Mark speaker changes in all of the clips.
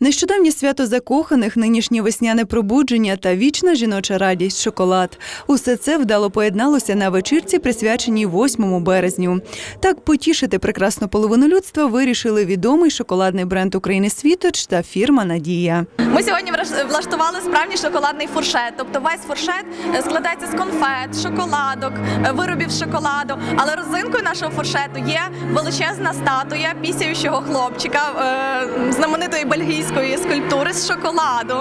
Speaker 1: Нещодавнє свято закоханих, нинішнє весняне пробудження та вічна жіноча радість шоколад. Усе це вдало поєдналося на вечірці, присвяченій 8 березню. Так потішити прекрасну половину людства вирішили відомий шоколадний бренд України Світоч та фірма Надія.
Speaker 2: Ми сьогодні влаштували справжній шоколадний фуршет. Тобто весь фуршет е, складається з конфет, шоколадок, е, виробів з шоколаду. Але родзинкою нашого фуршету є величезна статуя пісяючого хлопчика е, знаменитої бельгійської скульптури з шоколаду,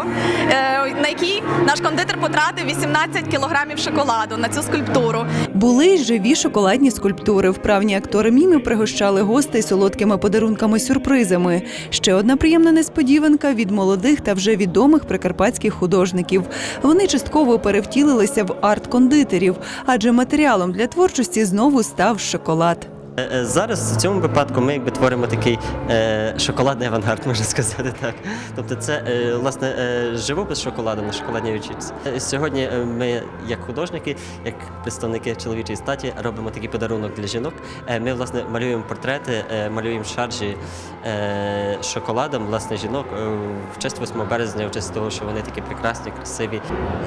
Speaker 2: е, на якій наш кондитер потратив 18 кілограмів шоколаду на цю скульптуру.
Speaker 1: Були й живі шоколадні скульптури. Вправні актори мімі пригощали гостей солодкими подарунками-сюрпризами. Ще одна приємна несподіванка від молодих та вже відомих прикарпатських художників. Вони частково перевтілилися в арт-кондитерів, адже матеріалом для творчості знову став шоколад.
Speaker 3: Е, е, Зараз в цьому випадку ми якби творимо такий е, шоколадний авангард, можна сказати так. Тобто це власне живопис шоколадом на шоколадній вечірці. Сьогодні ми, як художники, як представники чоловічої статі, робимо такий подарунок для жінок. Ми власне малюємо портрети, малюємо шаржі шоколадом власне жінок в честь 8 березня, в честь того, що вони такі прекрасні, красиві.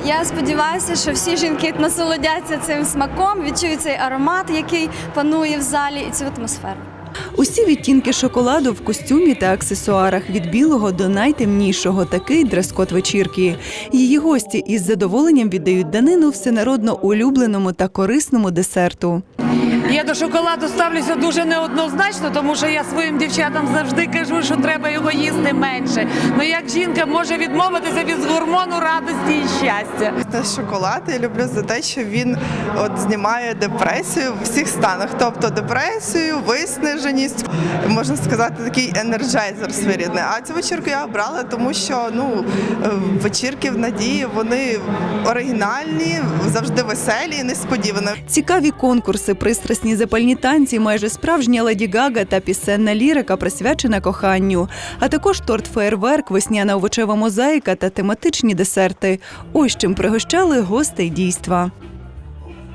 Speaker 4: Я сподіваюся, що всі жінки насолодяться цим смаком, відчують цей аромат, який панує в залі, і цю атмосферу.
Speaker 1: Усі відтінки шоколаду в костюмі та аксесуарах від білого до найтемнішого такий дрес-код вечірки. Її гості із задоволенням віддають данину всенародно улюбленому та корисному десерту.
Speaker 5: Я до шоколаду ставлюся дуже неоднозначно, тому що я своїм дівчатам завжди кажу, що треба його їсти менше. Ну як жінка може відмовитися від гормону радості і щастя?
Speaker 6: Та шоколад я люблю за те, що він от знімає депресію в всіх станах, тобто депресію, виснаженість, можна сказати, такий енерджайзер своєрідний. А цю вечірку я обрала, тому що ну вечірки в надії вони оригінальні, завжди веселі і несподівані.
Speaker 1: Цікаві конкурси, пристрасні запальні танці, майже справжня Леді Гага та пісенна лірика, присвячена коханню, а також торт феєрверк, весняна овочева мозаїка та тематичні десерти. Ось чим пригощали гостей дійства.